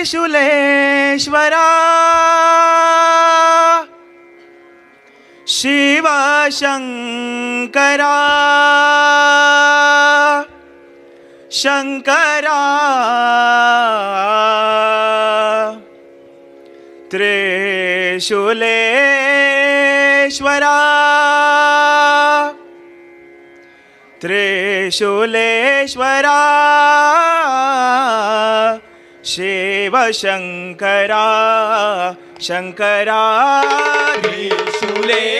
त्रिशूलेश्वरा। शिवशङ्करा। शङ्करा। त्रिशूलेश्वरा। त्रिशूलेश्वरा। शिव शङ्करा शङ्करा शूले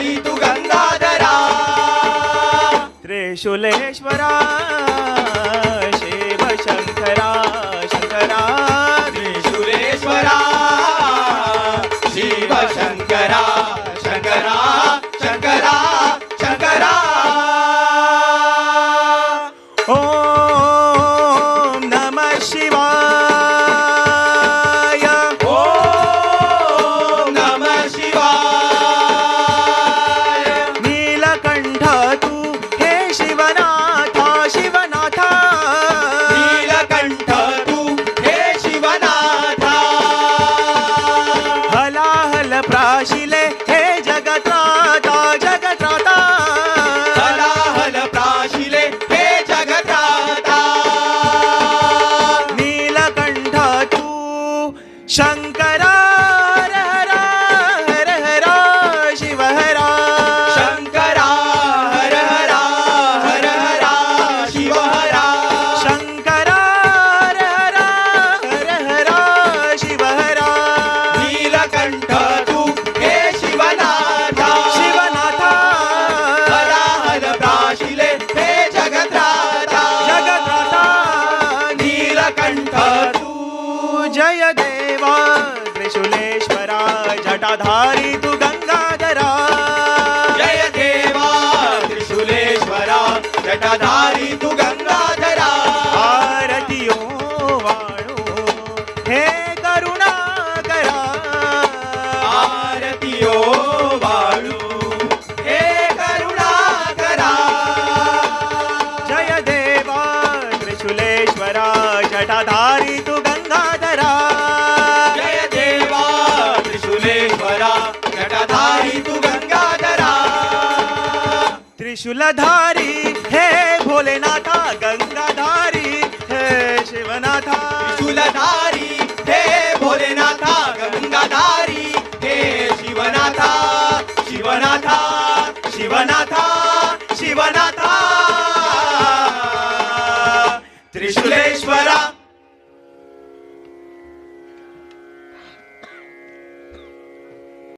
हरि तु गङ्गाधरा त्रिशूलेश्वरा शंकरा प्राशिले हे जगत्राता जगत्राता। हलाहल प्राशिले हे जगत्राता। नीलकण्ठ तू शङ्कर देवा त्रिशूलेश्वरा जटाधारी तू गंगाधरा। जय देवा त्रिशूलेश्वरा जटाधारी त्रिशूलधारी हे भोलेनाथा गंगाधारी हे शिवनाथा। त्रिशूलधारी हे भोलेनाथा गंगाधारी हे शिवनाथा। शिवनाथा शिवनाथा शिवनाथा। त्रिशूलेश्वर